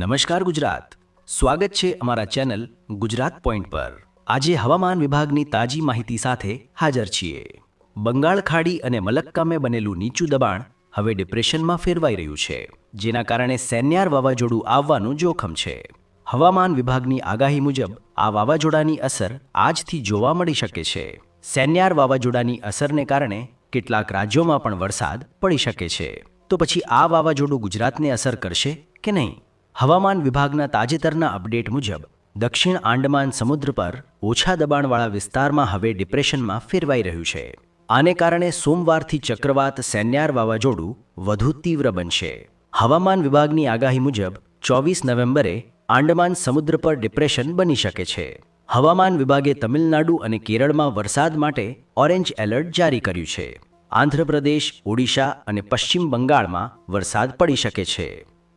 નમસ્કાર ગુજરાત. સ્વાગત છે અમારા ચેનલ ગુજરાત પોઈન્ટ પર. આજે હવામાન વિભાગની તાજી માહિતી સાથે હાજર છીએ. બંગાળ ખાડી અને મલક્કામે બનેલું નીચું દબાણ હવે ડિપ્રેશનમાં ફેરવાઈ રહ્યું છે, જેના કારણે સેન્યાર વાવાઝોડું આવવાનું જોખમ છે. હવામાન વિભાગની આગાહી મુજબ, આ વાવાઝોડાની અસર આજથી જોવા મળી શકે છે. સેન્યાર વાવાઝોડાની અસરને કારણે કેટલાક રાજ્યોમાં પણ વરસાદ પડી શકે છે. તો પછી આ વાવાઝોડું ગુજરાતને અસર કરશે કે નહીં? હવામાન વિભાગના તાજેતરના અપડેટ મુજબ, દક્ષિણ આંડમાન સમુદ્ર પર ઓછા દબાણવાળા વિસ્તારમાં હવે ડિપ્રેશનમાં ફેરવાઈ રહ્યું છે. આને કારણે સોમવારથી ચક્રવાત સેન્યાર વાવાઝોડું વધુ તીવ્ર બનશે. હવામાન વિભાગની આગાહી મુજબ, ચોવીસ નવેમ્બરે આંડમાન સમુદ્ર પર ડિપ્રેશન બની શકે છે. હવામાન વિભાગે તમિલનાડુ અને કેરળમાં વરસાદ માટે ઓરેન્જ એલર્ટ જારી કર્યું છે. આંધ્રપ્રદેશ, ઓડિશા અને પશ્ચિમ બંગાળમાં વરસાદ પડી શકે છે.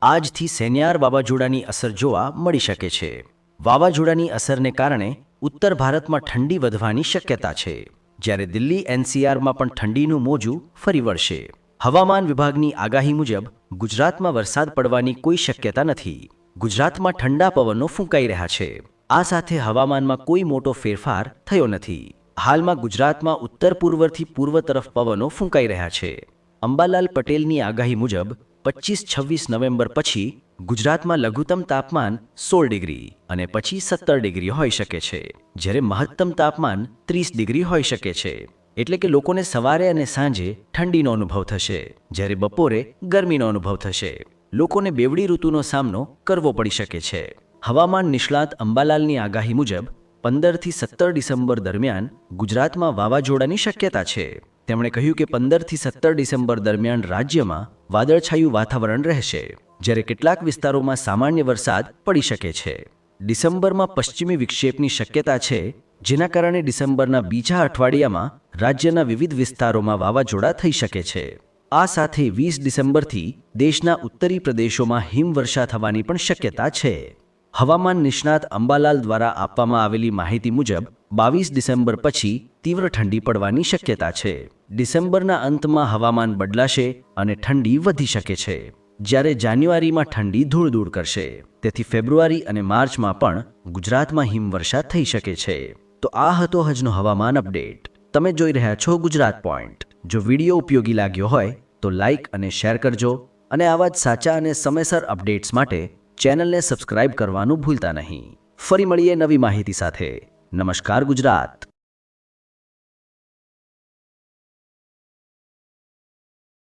આજથી સેન્યાર વાવાઝોડાની અસર જોવા મળી શકે છે. વાવાઝોડાની અસરને કારણે ઉત્તર ભારતમાં ઠંડી વધવાની શક્યતા છે. જ્યારે દિલ્હી એનસીઆરમાં પણ ઠંડીનું મોજું ફરી વળશે. હવામાન વિભાગની આગાહી મુજબ, ગુજરાતમાં વરસાદ પડવાની કોઈ શક્યતા નથી. ગુજરાતમાં ઠંડા પવનો ફૂંકાઈ રહ્યા છે. આ સાથે હવામાનમાં કોઈ મોટો ફેરફાર થયો નથી. હાલમાં ગુજરાતમાં ઉત્તર પૂર્વથી પૂર્વ તરફ પવનો ફૂંકાઈ રહ્યા છે. અંબાલાલ પટેલની આગાહી મુજબ પચીસ છવ્વીસ નવેમ્બર પછી ગુજરાતમાં લઘુત્તમ તાપમાન સોળ ડિગ્રી અને પછી સત્તર ડિગ્રી હોઈ શકે છે, જ્યારે મહત્તમ તાપમાન ત્રીસ ડિગ્રી હોઈ શકે છે. એટલે કે લોકોને સવારે અને સાંજે ઠંડીનો અનુભવ થશે, જ્યારે બપોરે ગરમીનો અનુભવ થશે. લોકોને બેવડી ઋતુનો સામનો કરવો પડી શકે છે. હવામાન નિષ્ણાત અંબાલાલની આગાહી મુજબ પંદરથી સત્તર ડિસેમ્બર દરમિયાન ગુજરાતમાં વાવાઝોડાની શક્યતા છે. તેમણે કહ્યું કે પંદરથી સત્તર ડિસેમ્બર દરમિયાન રાજ્યમાં વાદળછાયું વાતાવરણ રહેશે, જ્યારે કેટલાક વિસ્તારોમાં સામાન્ય વરસાદ પડી શકે છે. ડિસેમ્બરમાં પશ્ચિમી વિક્ષેપની શક્યતા છે, જેના કારણે ડિસેમ્બરના બીજા અઠવાડિયામાં રાજ્યના વિવિધ વિસ્તારોમાં વાવાઝોડા થઈ શકે છે. આ સાથે વીસ ડિસેમ્બરથી દેશના ઉત્તરી પ્રદેશોમાં હિમવર્ષા થવાની પણ શક્યતા છે. હવામાન નિષ્ણાત અંબાલાલ દ્વારા આપવામાં આવેલી માહિતી મુજબ, બાવીસ ડિસેમ્બર પછી તીવ્ર ઠંડી પડવાની શક્યતા છે. ડિસેમ્બરના અંતમાં હવામાન બદલાશે અને ઠંડી વધી શકે છે. જ્યારે જાન્યુઆરીમાં ઠંડી ધૂળ ધૂળ કરશે, તેથી ફેબ્રુઆરી અને માર્ચમાં પણ ગુજરાતમાં હિમવર્ષા થઈ શકે છે. તો આ હતો હજનો હવામાન અપડેટ. તમે જોઈ રહ્યા છો ગુજરાત પોઈન્ટ. જો વીડિયો ઉપયોગી લાગ્યો હોય, તો લાઇક અને શેર કરજો અને આવા જ સાચા અને સમયસર અપડેટ્સ માટે ચેનલને સબસ્ક્રાઇબ કરવાનું ભૂલતા નહીં. ફરી મળીએ નવી માહિતી સાથે. નમસ્કાર ગુજરાત.